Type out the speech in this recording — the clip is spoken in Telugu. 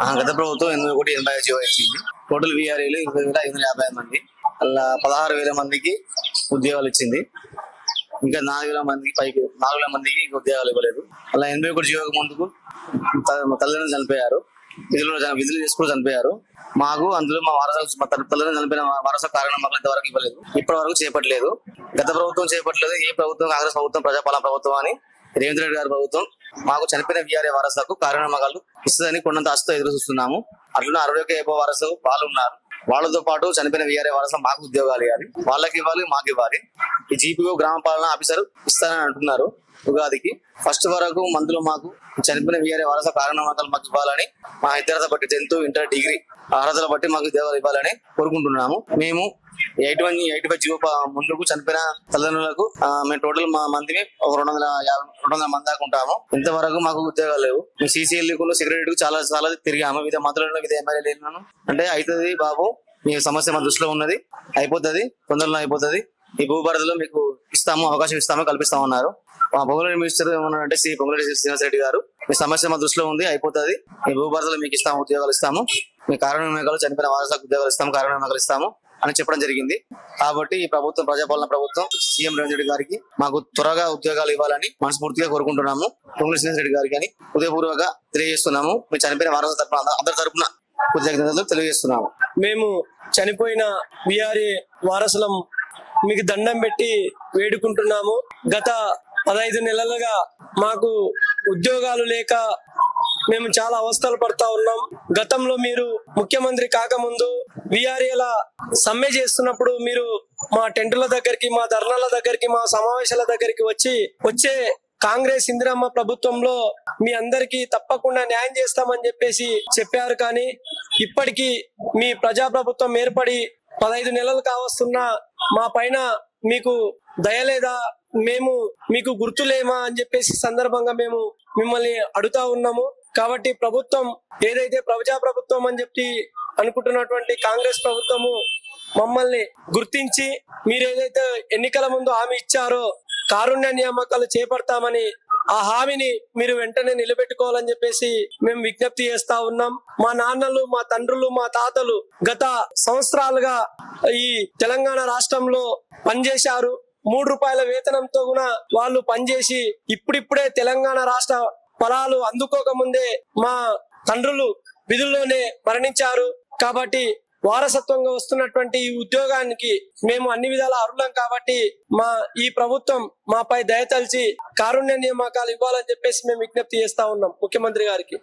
ఆ, గత ప్రభుత్వం ఎనిమిది కోటి ఎనభై జీవో ఇచ్చింది. టోటల్ విఆర్ఏలు ఇరవై వేల ఐదు వందల యాభై మంది. అలా పదహారు వేల మందికి ఉద్యోగాలు ఇచ్చింది. ఇంకా నాలుగు వేల మందికి పైకి నాలుగు వేల మందికి ఇంకా ఉద్యోగాలు ఇవ్వలేదు. అలా ఎనభై ఒకటి జీవోకి ముందుకు తల్లిదండ్రులు చనిపోయారు. విధులు విధులు చేసుకుని చనిపోయారు. మాకు అందులో మా వారసులు మా తల్లిదండ్రులు చనిపోయిన వారస కారణం మాకు ఇంతవరకు ఇవ్వలేదు. ఇప్పటి వరకు చేపట్టలేదు. గత ప్రభుత్వం చేపట్టలేదు. ఏ ప్రభుత్వం కాంగ్రెస్ ప్రభుత్వం ప్రజాపాలన ప్రభుత్వం అని రేవంత్ రెడ్డి గారి ప్రభుత్వం మాకు చనిపోయిన విఆర్ఏ వారసులకు కారణమగాలు ఇస్తుందని కొండంత ఆశతో ఎదురు చూస్తున్నాము. అట్లనే ఆరోగ్య ఒక ఏబో వారసులు వాళ్ళు ఉన్నారు. వాళ్ళతో పాటు చనిపోయిన వీఆర్ఏ వారసులు మాకు ఉద్యోగాలు ఇవ్వాలి. వాళ్ళకి ఇవ్వాలి మాకు ఇవ్వాలి. ఈ జీపీఓ గ్రామ పాలన ఆఫీసర్ ఇస్తానని అంటున్నారు ఉగాదికి. ఫస్ట్ వరకు మందులు మాకు చనిపోయిన వీఆర్ఏ వారస కారణమగాలు మాకు ఇవ్వాలని మా ఇతరత బట్టి టెన్త్ ఇంటర్ డిగ్రీ అర్హతల బట్టి మాకు ఉద్యోగాలు ఇవ్వాలని కోరుకుంటున్నాము. మేము eight one eight five GO ముందుకు చనిపోయిన తల్లిదండ్రులకు మేము టోటల్ మా మందిని ఒక రెండు వందల యాభై రెండు వందల మంది దాకా ఉంటాము. ఇంతవరకు మాకు ఉద్యోగాలు లేవు. మేము సీసీఎల్ సెక్రటరీకి చాలా చాలా తిరిగాము. వివిధ మంత్రులను వివిధ ఎమ్మెల్యేలను అంటే అవుతుంది బాబు మీ సమస్య మా దృష్టిలో ఉన్నది. అయిపోతుంది తొందరలో అయిపోతుంది. ఈ భూభారతిలో మీకు ఇస్తాము అవకాశం ఇస్తాము కల్పిస్తామన్నారు మా పొంగులేని మినిస్టర్ ఏమన్నారంటే శ్రీ పొంగులేటి శ్రీనివాస రెడ్డి గారు మీ సమస్య మా దృష్టిలో ఉంది అయిపోతుంది. ఈ భూభారతిలో మీకు ఇస్తాము ఉద్యోగాలు ఇస్తాము. మీ కారణ మేఘాలు చనిపోయిన వారసులకు ఉద్యోగాలు ఇస్తాము కారణ మేఘాలు ఇస్తాము. అని చెప్పడం జరిగింది. కాబట్టి ఈ ప్రభుత్వం ప్రజాపాలన ప్రభుత్వం సీఎం రేవంత్ రెడ్డి గారికి మాకు త్వరగా ఉద్యోగాలు ఇవ్వాలని మనస్ఫూర్తిగా కోరుకుంటున్నాము. పొంగులేటి శ్రీనివాస్ రెడ్డి గారికి అని హృదయపూర్వక తెలియజేస్తున్నాము. మీ చనిపోయిన వారసుల తరపున అందరి తరపున కృతజ్ఞతలు తెలియజేస్తున్నాము. మేము చనిపోయిన విఆర్ఏ వారసులం మీకు దండం పెట్టి వేడుకుంటున్నాము. గత పదహైదు నెలలుగా మాకు ఉద్యోగాలు లేక మేము చాలా అవస్థలు పడతా ఉన్నాం. గతంలో మీరు ముఖ్యమంత్రి కాకముందు విఆర్ఏల సమ్మె చేస్తున్నప్పుడు మీరు మా టెంటుల దగ్గరికి మా ధర్నాల దగ్గరికి మా సమావేశాల దగ్గరికి వచ్చి వచ్చే కాంగ్రెస్ ఇందిరమ్మ ప్రభుత్వంలో మీ అందరికీ తప్పకుండా న్యాయం చేస్తామని చెప్పేసి చెప్పారు. కానీ ఇప్పటికీ మీ ప్రజా ప్రభుత్వం ఏర్పడి పదహైదు నెలలు కావస్తున్నా మా పైన మీకు దయలేదా మేము మీకు గుర్తులేమా అని చెప్పేసి సందర్భంగా మేము మిమ్మల్ని అడుగుతా ఉన్నాము. కాబట్టి ప్రభుత్వం ఏదైతే ప్రజా ప్రభుత్వం అని చెప్పి అనుకుంటున్నటువంటి కాంగ్రెస్ ప్రభుత్వము మమ్మల్ని గుర్తించి మీరు ఏదైతే ఎన్నికల ముందు హామీ ఇచ్చారో కారుణ్య నియామకాలు చేపడతామని ఆ హామీని మీరు వెంటనే నిలబెట్టుకోవాలని చెప్పేసి మేము విజ్ఞప్తి చేస్తా ఉన్నాం. మా నాన్నలు మా తండ్రులు మా తాతలు గత సంవత్సరాలుగా ఈ తెలంగాణ రాష్ట్రంలో పనిచేశారు. మూడు రూపాయల వేతనంతో కూడా వాళ్ళు పనిచేసి ఇప్పుడిప్పుడే తెలంగాణ రాష్ట్ర ఫలాలు అందుకోక ముందే మా తండ్రులు విధుల్లోనే మరణించారు. కాబట్టి వారసత్వంగా వస్తున్నటువంటి ఈ ఉద్యోగానికి మేము అన్ని విధాల అరులం కాబట్టి మా ఈ ప్రభుత్వం మాపై దయతలిచి కారుణ్య నియామకాలు ఇవ్వాలని చెప్పేసి మేము విజ్ఞప్తి చేస్తా ఉన్నాం ముఖ్యమంత్రి గారికి.